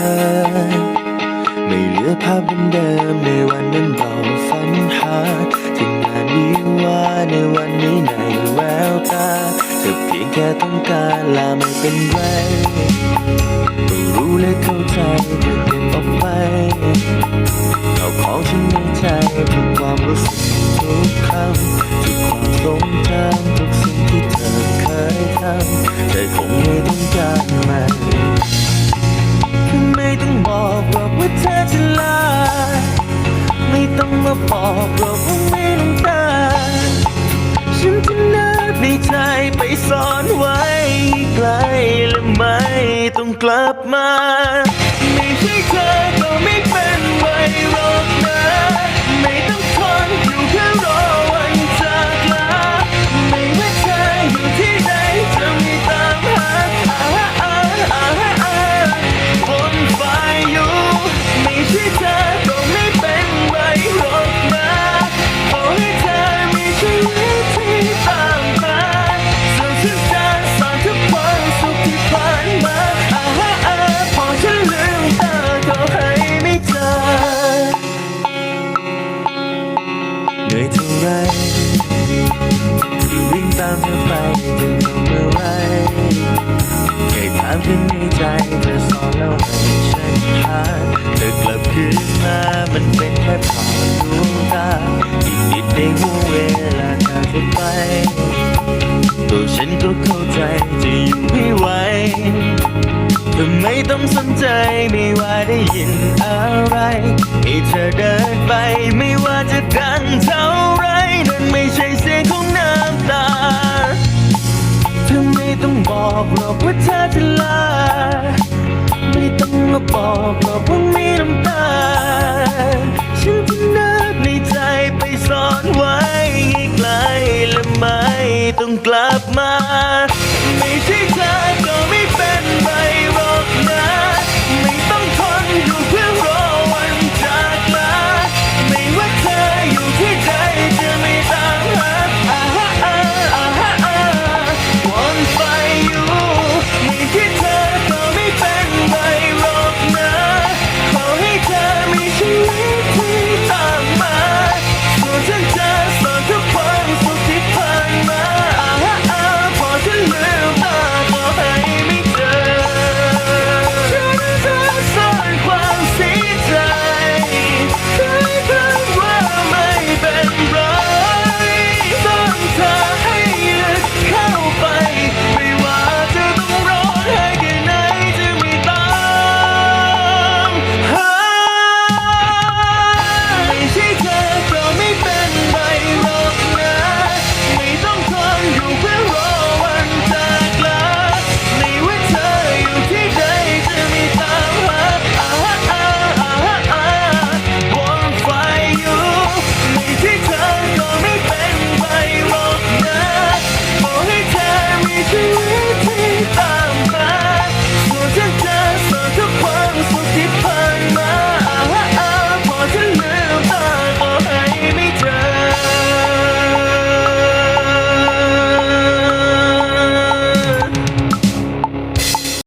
อ ไม่เหลือภาพเดิมในวันนั้นเบาฝันหาถึงนานวิวาในวันนี้ในแววตาเธอเพียงแค่ต้องการลาไม่เป็นไรต้องรู้และเข้าใจเธอเก็บเอาไปเอาของฉันในใจเพื่อความรู้สึกทุกครั้ง จะลาไม่ต้องมาบอกว่าไม่ต้องการฉันจะนัดในใจไปซ่อนไว้ไกลและไม่ต้องกลับมา ไม่ใช่เธอามเธอไปจนถึงเมื่อไรแค่ถามถึงในใจเธอสอนแล้วให้ฉันหาเธอกลับคืนมามันเป็นแค่ผ่านดวงตาอีกนิดในหัวเวลาเธอจะไปตัวฉันก็เข้าใจจะอยู่ไม่ไหวเธอไม่ต้องสนใจไม่ว่าได้ยินอะไรให้เธอเดินไปไม่ว่าจะดังเท่าไรนั่นไม่ใช่ บอกหรอกว่ามีน้ำตา ฉันจะนับในใจไปซ่อนไว้ไกลและไม่ต้องกลับมา